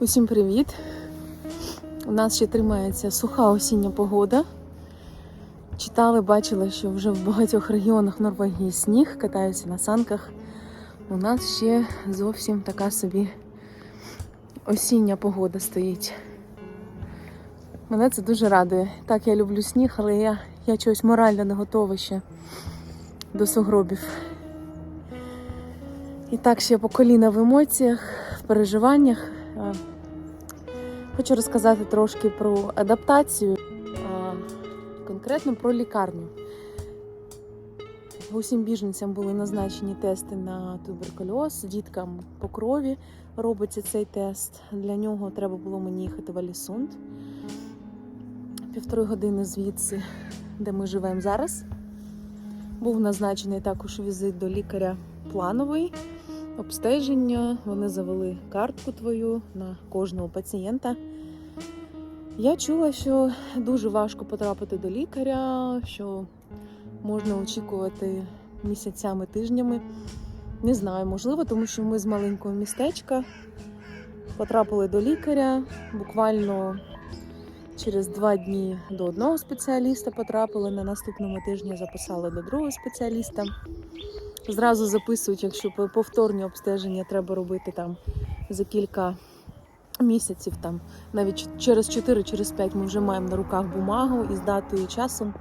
Усім привіт! У нас ще тримається суха осіння погода. Читали, бачили, що вже в багатьох регіонах Норвегії сніг, катаються на санках. У нас ще зовсім така собі осіння погода стоїть. Мене це дуже радує. Так, я люблю сніг, але я, я чогось морально не готова ще до сугробів. І так ще по коліна в емоціях, в переживаннях. Е, Хочу розказати трошки про адаптацію, а, конкретно про лікарню. Усім біженцям були назначені тести на туберкульоз, діткам по крові робиться цей тест. Для нього треба було мені їхати в Алісунд. Півтори години звідси, де ми живемо зараз. Був назначений також візит до лікаря плановий обстеження. Вони завели картку твою на кожного пацієнта. Я чула, що дуже важко потрапити до лікаря, що можна очікувати місяцями, тижнями. Не знаю, можливо, тому що ми з маленького містечка потрапили до лікаря. Буквально через два дні до одного спеціаліста потрапили. На наступному тижні записали до другого спеціаліста зразу записують, якщо повторні обстеження треба робити там за кілька місяців, там навіть через 4, через 5 ми вже маємо на руках бумагу із датою і часом.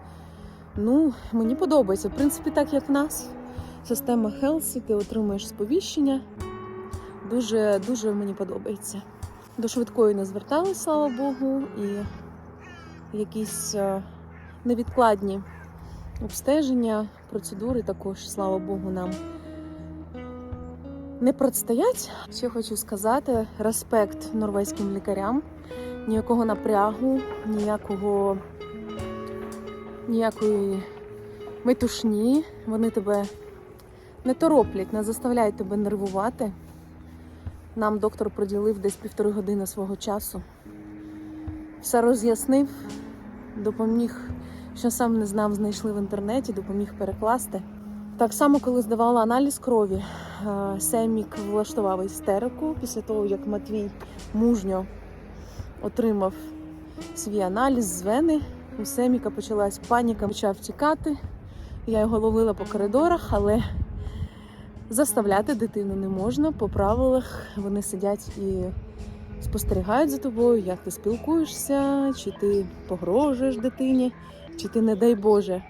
Ну, мені подобається. В принципі, так як в нас. Система Хелсі, ти отримуєш сповіщення. Дуже, дуже мені подобається. До швидкої не зверталися, слава Богу, і якісь е, невідкладні обстеження, процедури також, слава Богу, нам не предстоять. Ще хочу сказати: респект норвезьким лікарям, ніякого напрягу, ніякого ніякої метушні. Вони тебе не тороплять, не заставляють тебе нервувати. Нам доктор приділив десь півтори години свого часу. Все роз'яснив, допоміг що сам не знав, знайшли в інтернеті, допоміг перекласти. Так само, коли здавала аналіз крові, е, Семік влаштував істерику після того, як Матвій мужньо отримав свій аналіз з вени. У Семіка почалась паніка, почав тікати. Я його ловила по коридорах, але заставляти дитину не можна. По правилах вони сидять і спостерігають за тобою, як ти спілкуєшся, чи ти погрожуєш дитині чи ти, не дай Боже,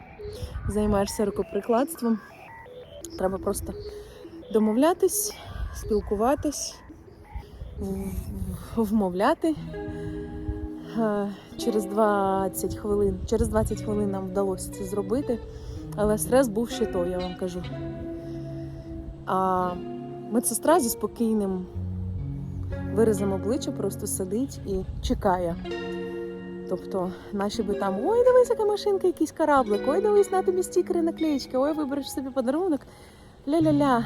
займаєшся рукоприкладством. Треба просто домовлятись, спілкуватись, вмовляти. Е, через 20 хвилин, через 20 хвилин нам вдалося це зробити, але стрес був ще той, я вам кажу. А медсестра зі спокійним виразом обличчя просто сидить і чекає. Тобто наші би там ой, дивись, яка машинка, якийсь кораблик, ой, дивись, на тобі стікери, наклеїчки, ой, вибереш собі подарунок. Ля-ля-ля.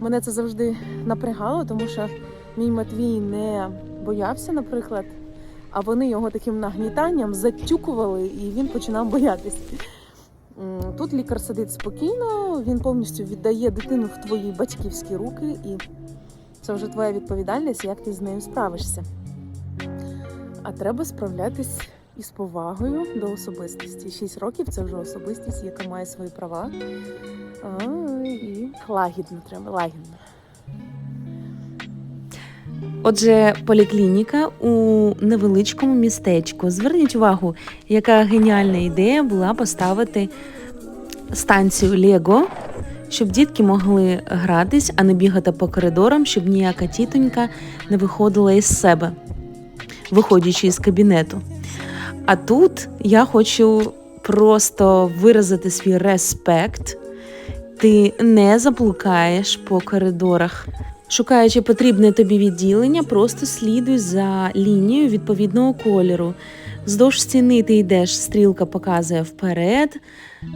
Мене це завжди напрягало, тому що мій Матвій не боявся, наприклад, а вони його таким нагнітанням затюкували і він починав боятись. Тут лікар сидить спокійно, він повністю віддає дитину в твої батьківські руки, і це вже твоя відповідальність, як ти з нею справишся. А треба справлятись із повагою до особистості. Шість років це вже особистість, яка має свої права. А, І лагідно треба, лагідно. Отже, поліклініка у невеличкому містечку. Зверніть увагу, яка геніальна ідея була поставити станцію Лего, щоб дітки могли гратись, а не бігати по коридорам, щоб ніяка тітонька не виходила із себе виходячи із кабінету. А тут я хочу просто виразити свій респект. Ти не заблукаєш по коридорах. Шукаючи потрібне тобі відділення, просто слідуй за лінією відповідного кольору. Вздовж стіни ти йдеш, стрілка показує вперед.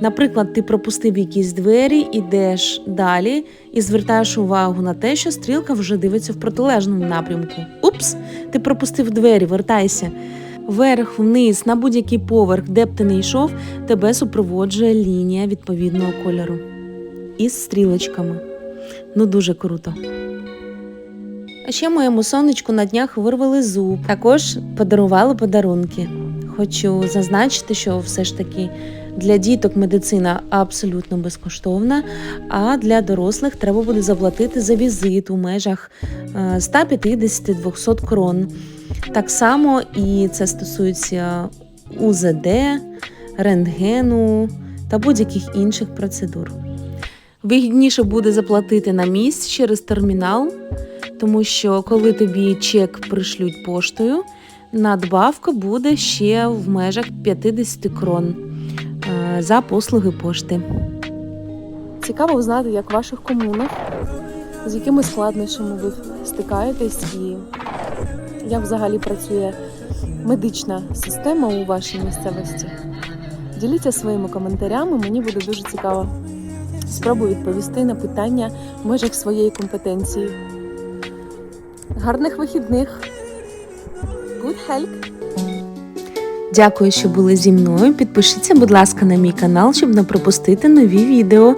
Наприклад, ти пропустив якісь двері, йдеш далі і звертаєш увагу на те, що стрілка вже дивиться в протилежному напрямку. Упс, ти пропустив двері, вертайся. Вверх, вниз, на будь-який поверх, де б ти не йшов, тебе супроводжує лінія відповідного кольору із стрілочками. Ну дуже круто. А ще моєму сонечку на днях вирвали зуб. Також подарували подарунки. Хочу зазначити, що все ж таки для діток медицина абсолютно безкоштовна, а для дорослих треба буде заплатити за візит у межах е, 150-200 крон. Так само і це стосується УЗД, рентгену та будь-яких інших процедур. Вигідніше буде заплатити на місць через термінал, тому що коли тобі чек пришлють поштою, надбавка буде ще в межах 50 крон е, за послуги пошти. Цікаво узнати, як в ваших комунах, з якими складнощами ви стикаєтесь і як взагалі працює медична система у вашій місцевості. Діліться своїми коментарями, мені буде дуже цікаво. Спробую відповісти на питання в межах своєї компетенції. Гарних вихідних! Good health! Дякую, що були зі мною. Підпишіться, будь ласка, на мій канал, щоб не пропустити нові відео.